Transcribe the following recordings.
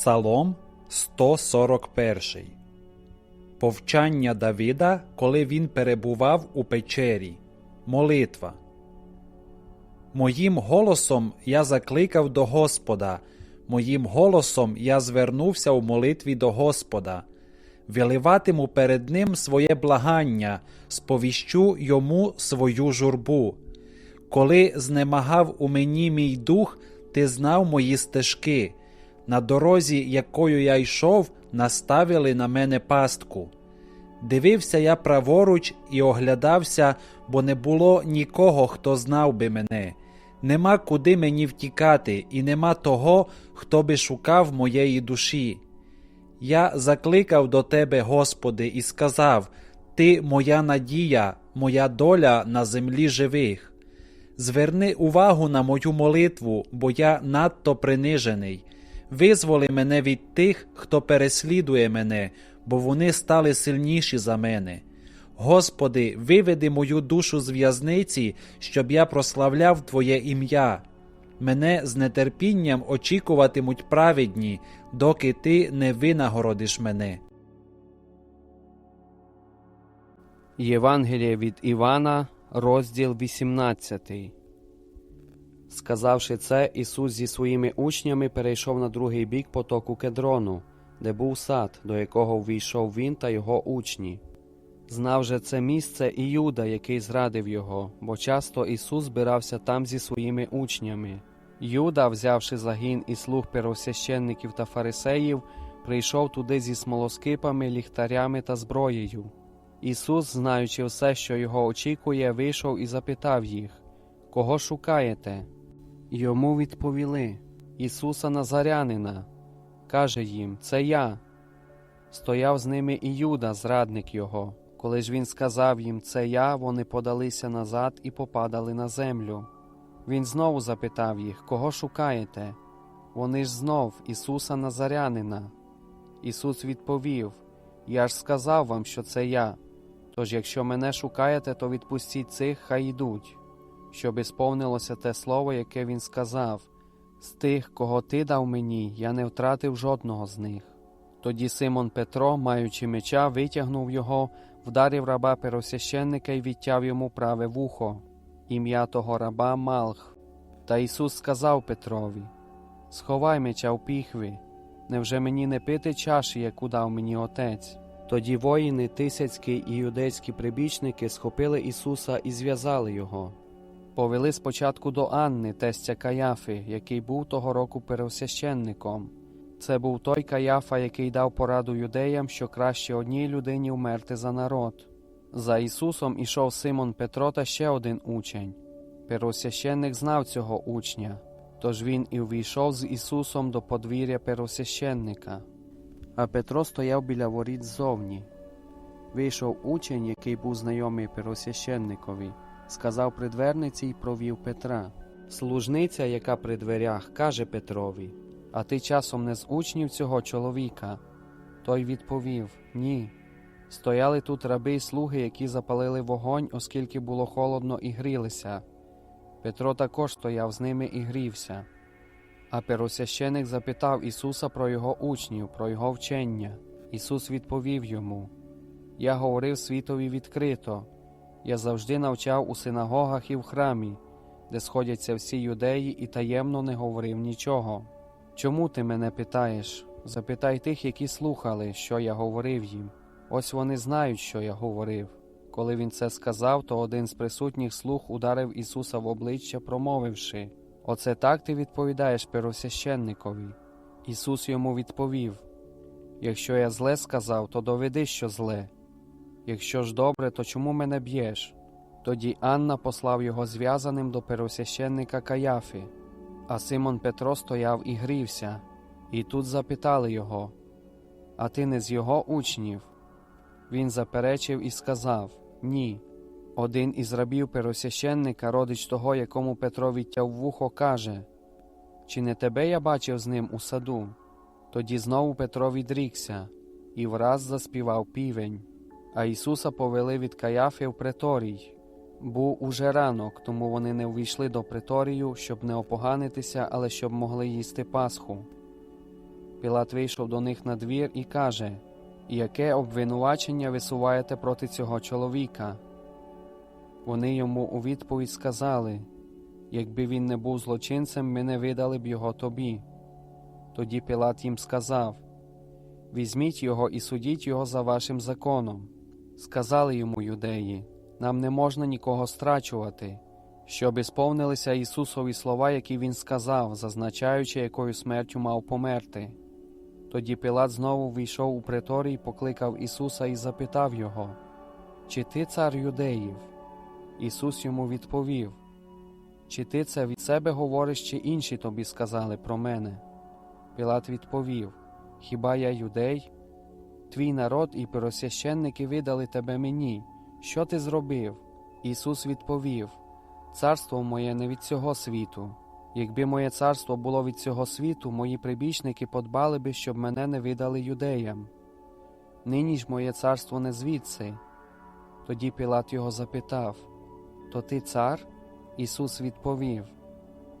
Псалом 141 Повчання Давида, коли він перебував у печері. Молитва. Моїм голосом я закликав до Господа, моїм голосом я звернувся у молитві до Господа. Виливатиму перед Ним своє благання, сповіщу йому свою журбу. Коли знемагав у мені мій дух, ти знав мої стежки. На дорозі, якою я йшов, наставили на мене пастку. Дивився я праворуч і оглядався, бо не було нікого, хто знав би мене. Нема куди мені втікати, і нема того, хто би шукав моєї душі. Я закликав до Тебе, Господи, і сказав: Ти моя надія, моя доля на землі живих. Зверни увагу на мою молитву, бо я надто принижений. Визволи мене від тих, хто переслідує мене, бо вони стали сильніші за мене. Господи, виведи мою душу з в'язниці, щоб я прославляв Твоє ім'я. Мене з нетерпінням очікуватимуть праведні, доки ти не винагородиш мене. Євангеліє від Івана, розділ 18. Сказавши це, Ісус зі своїми учнями перейшов на другий бік потоку кедрону, де був сад, до якого ввійшов він та його учні. Знав же це місце і Юда, який зрадив його, бо часто Ісус збирався там зі своїми учнями. Юда, взявши загін і слуг первосвященників та фарисеїв, прийшов туди зі смолоскипами, ліхтарями та зброєю. Ісус, знаючи все, що його очікує, вийшов і запитав їх Кого шукаєте? Йому відповіли Ісуса Назарянина. Каже їм Це я. Стояв з ними і Юда, зрадник його. Коли ж він сказав їм Це я, вони подалися назад і попадали на землю. Він знову запитав їх Кого шукаєте? Вони ж знов Ісуса Назарянина. Ісус відповів Я ж сказав вам, що це я. Тож, якщо мене шукаєте, то відпустіть цих, хай йдуть, щоб сповнилося те слово, яке він сказав з тих, кого ти дав мені, я не втратив жодного з них. Тоді Симон Петро, маючи меча, витягнув його, вдарив раба первосвященника і відтяв йому праве вухо, ім'я того раба Малх. Та Ісус сказав Петрові Сховай меча в піхви, невже мені не пити чаші, яку дав мені отець? Тоді воїни, тисяцькі і юдейські прибічники схопили Ісуса і зв'язали його. Повели спочатку до Анни, тестя Каяфи, який був того року первосвященником. Це був той Каяфа, який дав пораду юдеям, що краще одній людині вмерти за народ. За Ісусом ішов Симон Петро та ще один учень. Первосвященник знав цього учня, тож він і увійшов з Ісусом до подвір'я первосвященника. А Петро стояв біля воріт ззовні. Вийшов учень, який був знайомий первосвященникові, сказав придверниці й провів Петра. Служниця, яка при дверях, каже Петрові: А ти часом не з учнів цього чоловіка? Той відповів: Ні. Стояли тут раби й слуги, які запалили вогонь, оскільки було холодно і грілися. Петро також стояв з ними і грівся. А первосвященик запитав Ісуса про його учнів, про його вчення. Ісус відповів йому: Я говорив світові відкрито. Я завжди навчав у синагогах і в храмі, де сходяться всі юдеї, і таємно не говорив нічого. Чому ти мене питаєш? Запитай тих, які слухали, що я говорив їм. Ось вони знають, що я говорив. Коли він це сказав, то один з присутніх слух ударив Ісуса в обличчя, промовивши Оце так ти відповідаєш первосвященникові. Ісус йому відповів Якщо я зле сказав, то доведи, що зле. Якщо ж добре, то чому мене б'єш? Тоді Анна послав його зв'язаним до первосвященника Каяфи, а Симон Петро стояв і грівся, і тут запитали його А ти не з його учнів? Він заперечив і сказав Ні. Один із рабів первосвященника, родич того, якому Петро відтяв вухо, каже Чи не тебе я бачив з ним у саду? Тоді знову Петро відрікся і враз заспівав півень. А Ісуса повели від Каяфи в преторій. Був уже ранок, тому вони не увійшли до преторію, щоб не опоганитися, але щоб могли їсти Пасху. Пілат вийшов до них на двір і каже: Яке обвинувачення висуваєте проти цього чоловіка? Вони йому у відповідь сказали: Якби він не був злочинцем, ми не видали б його тобі. Тоді Пілат їм сказав: Візьміть його і судіть його за вашим законом. Сказали йому юдеї: Нам не можна нікого страчувати, щоб ісповнилися Ісусові слова, які він сказав, зазначаючи, якою смертю мав померти. Тоді Пілат знову війшов у приторій, покликав Ісуса і запитав його: Чи ти цар юдеїв? Ісус йому відповів: Чи ти це від себе говориш, чи інші тобі сказали про мене? Пілат відповів: Хіба я юдей? Твій народ і первосвященники видали тебе мені. Що ти зробив? Ісус відповів: Царство моє не від цього світу. Якби моє царство було від цього світу, мої прибічники подбали би, щоб мене не видали юдеям. Нині ж моє царство не звідси. Тоді Пілат його запитав: То ти цар? Ісус відповів: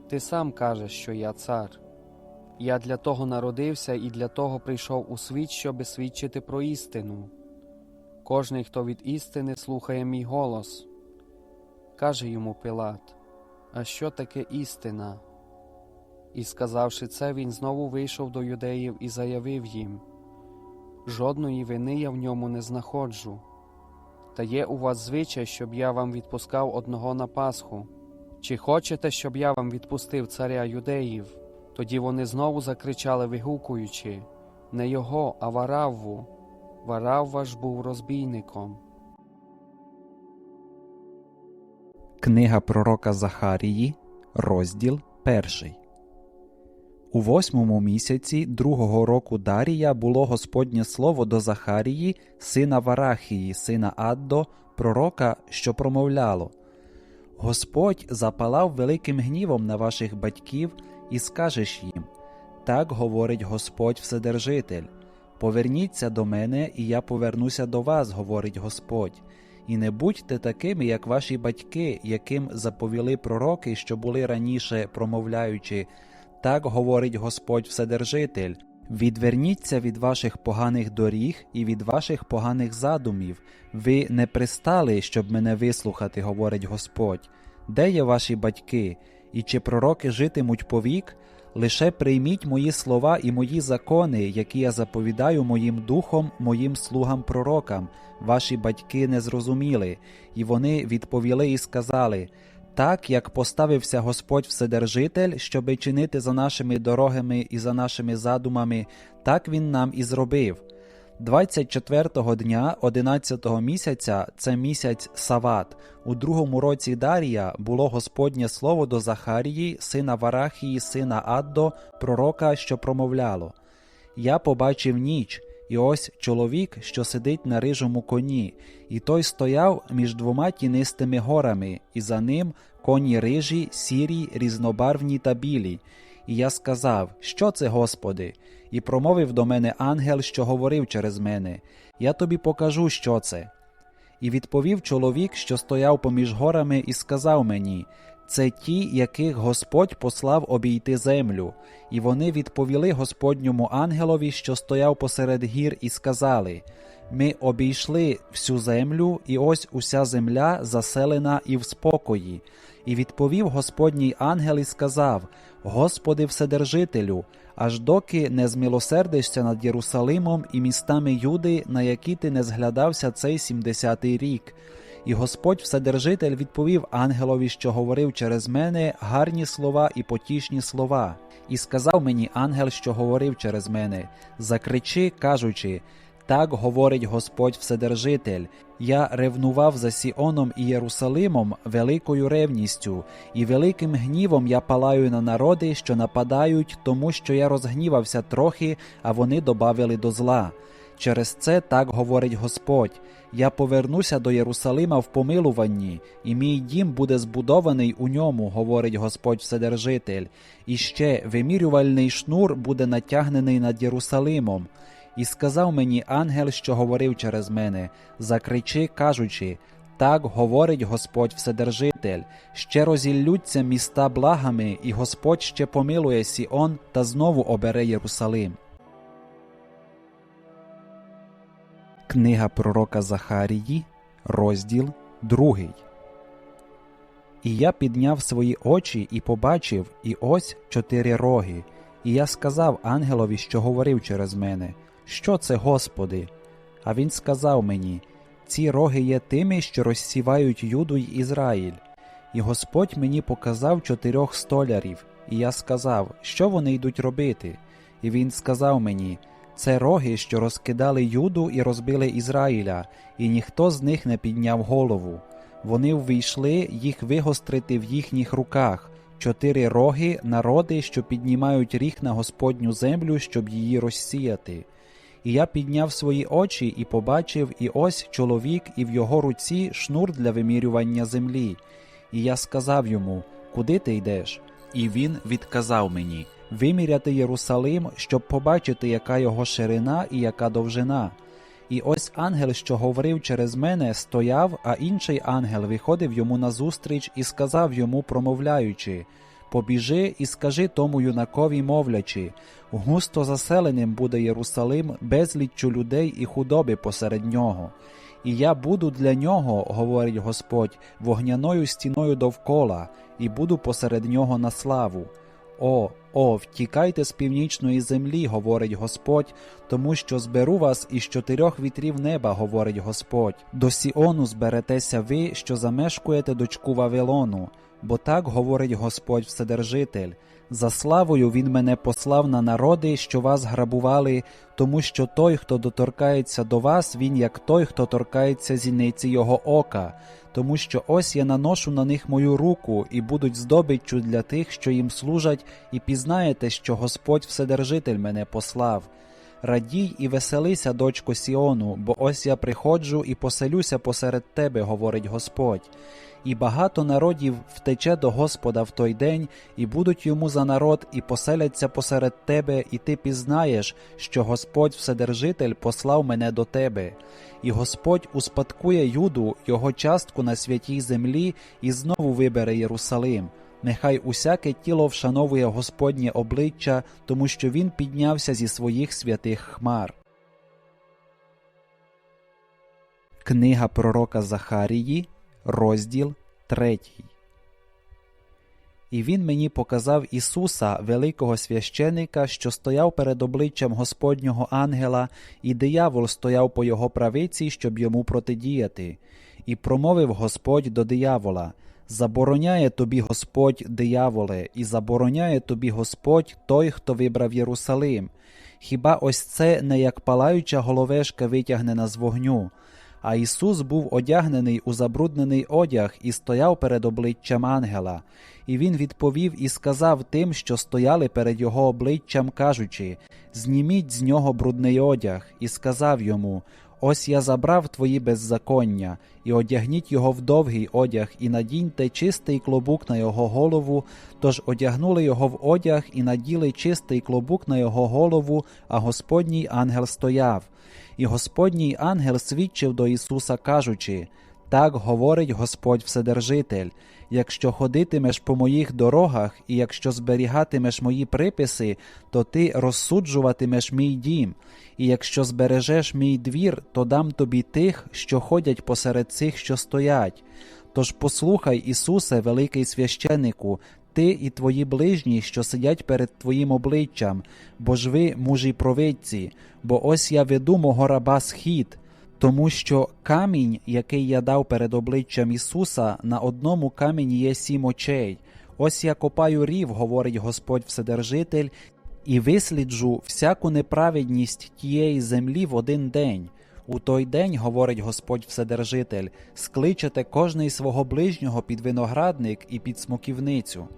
Ти сам кажеш, що я цар. Я для того народився і для того прийшов у світ, щоби свідчити про істину. Кожний, хто від істини слухає мій голос. Каже йому Пилат, а що таке істина? І сказавши це, він знову вийшов до юдеїв і заявив їм: Жодної вини я в ньому не знаходжу. Та є у вас звичай, щоб я вам відпускав одного на Пасху. Чи хочете, щоб я вам відпустив царя юдеїв? Тоді вони знову закричали, вигукуючи не його, а Варавву. Варавва ж був розбійником. Книга пророка Захарії, розділ перший. У восьмому місяці другого року Дарія було Господнє слово до Захарії, сина Варахії, сина Аддо, пророка, що промовляло Господь запалав великим гнівом на ваших батьків, і скажеш їм Так говорить Господь Вседержитель. Поверніться до мене, і я повернуся до вас, говорить Господь. І не будьте такими, як ваші батьки, яким заповіли пророки, що були раніше, промовляючи так говорить Господь Вседержитель. Відверніться від ваших поганих доріг і від ваших поганих задумів. Ви не пристали, щоб мене вислухати, говорить Господь. Де є ваші батьки? І чи пророки житимуть повік? Лише прийміть мої слова і мої закони, які я заповідаю моїм духом, моїм слугам пророкам. Ваші батьки не зрозуміли, і вони відповіли і сказали так як поставився Господь Вседержитель, щоби чинити за нашими дорогами і за нашими задумами, так він нам і зробив. 24-го дня 11-го місяця це місяць Сават. У другому році Дарія було Господнє слово до Захарії, сина Варахії, сина Аддо, пророка, що промовляло: Я побачив ніч. І ось чоловік, що сидить на рижому коні, і той стояв між двома тінистими горами, і за ним коні рижі, сірі, різнобарвні та білі. І я сказав, що це, Господи? І промовив до мене ангел, що говорив через мене Я тобі покажу, що це. І відповів чоловік, що стояв поміж горами, і сказав мені це ті, яких Господь послав обійти землю, і вони відповіли Господньому ангелові, що стояв посеред гір, і сказали Ми обійшли всю землю, і ось уся земля заселена і в спокої. І відповів Господній ангел і сказав: Господи, Вседержителю, аж доки не змилосердишся над Єрусалимом і містами Юди, на які ти не зглядався цей сімдесятий рік. І Господь Вседержитель відповів ангелові, що говорив через мене, гарні слова і потішні слова. І сказав мені ангел, що говорив через мене: Закричи, кажучи, так говорить Господь Вседержитель. Я ревнував за Сіоном і Єрусалимом великою ревністю, і великим гнівом я палаю на народи, що нападають, тому що я розгнівався трохи, а вони добавили до зла. Через це так говорить Господь: Я повернуся до Єрусалима в помилуванні, і мій дім буде збудований у ньому, говорить Господь Вседержитель, і ще вимірювальний шнур буде натягнений над Єрусалимом. І сказав мені ангел, що говорив через мене, закричи, кажучи: так говорить Господь Вседержитель, ще розіллються міста благами, і Господь ще помилує Сіон та знову обере Єрусалим. Книга пророка Захарії, розділ 2. І я підняв свої очі і побачив, і ось чотири роги. І я сказав ангелові, що говорив через мене що це, Господи? А він сказав мені: ці роги є тими, що розсівають Юду й Ізраїль. І Господь мені показав чотирьох столярів, і я сказав, що вони йдуть робити. І він сказав мені: це роги, що розкидали Юду і розбили Ізраїля, і ніхто з них не підняв голову. Вони ввійшли їх вигострити в їхніх руках, чотири роги, народи, що піднімають ріг на Господню землю, щоб її розсіяти. І я підняв свої очі і побачив, і ось чоловік, і в його руці шнур для вимірювання землі. І я сказав йому: Куди ти йдеш? І він відказав мені виміряти Єрусалим, щоб побачити, яка його ширина і яка довжина. І ось ангел, що говорив через мене, стояв, а інший ангел виходив йому назустріч і сказав йому, промовляючи Побіжи і скажи тому юнакові, мовлячи, густо заселеним буде Єрусалим безліччю людей і худоби посеред нього. І я буду для нього, говорить Господь, вогняною стіною довкола, і буду посеред нього на славу. О, о, втікайте з північної землі, говорить Господь, тому що зберу вас із чотирьох вітрів неба, говорить Господь. До Сіону зберетеся ви, що замешкуєте дочку Вавилону, бо так говорить Господь Вседержитель. За славою він мене послав на народи, що вас грабували, тому що той, хто доторкається до вас, він як той, хто торкається зіниці його ока, тому що ось я наношу на них мою руку, і будуть здобиччю для тих, що їм служать, і пізнаєте, що Господь Вседержитель мене послав. Радій і веселися, дочко Сіону, бо ось я приходжу і поселюся посеред тебе, говорить Господь. І багато народів втече до Господа в той день, і будуть йому за народ, і поселяться посеред тебе, і ти пізнаєш, що Господь Вседержитель послав мене до тебе. І Господь успадкує Юду, його частку на святій землі, і знову вибере Єрусалим. Нехай усяке тіло вшановує Господнє обличчя, тому що він піднявся зі своїх святих хмар. Книга пророка Захарії, розділ 3. І він мені показав Ісуса, великого священика, що стояв перед обличчям Господнього ангела, і диявол стояв по його правиці, щоб йому протидіяти. І промовив Господь до диявола Забороняє тобі Господь, дияволе, і забороняє тобі Господь той, хто вибрав Єрусалим. Хіба ось це не як палаюча головешка витягнена з вогню? А Ісус був одягнений у забруднений одяг і стояв перед обличчям ангела. І він відповів і сказав тим, що стояли перед його обличчям, кажучи Зніміть з нього брудний одяг, і сказав йому Ось я забрав твої беззаконня, і одягніть його в довгий одяг, і надіньте чистий клобук на його голову. Тож одягнули його в одяг і наділи чистий клобук на його голову, а Господній ангел стояв. І Господній ангел свідчив до Ісуса, кажучи так говорить Господь Вседержитель якщо ходитимеш по моїх дорогах, і якщо зберігатимеш мої приписи, то ти розсуджуватимеш мій дім, і якщо збережеш мій двір, то дам тобі тих, що ходять посеред цих, що стоять. Тож послухай, Ісусе, великий священнику, ти і твої ближні, що сидять перед твоїм обличчям, бо ж ви мужі провидці, бо ось я веду мого раба схід. Тому що камінь, який я дав перед обличчям Ісуса, на одному камені є сім очей. Ось я копаю рів, говорить Господь Вседержитель, і висліджу всяку неправедність тієї землі в один день. У той день, говорить Господь Вседержитель, скличете кожний свого ближнього під виноградник і під смоківницю.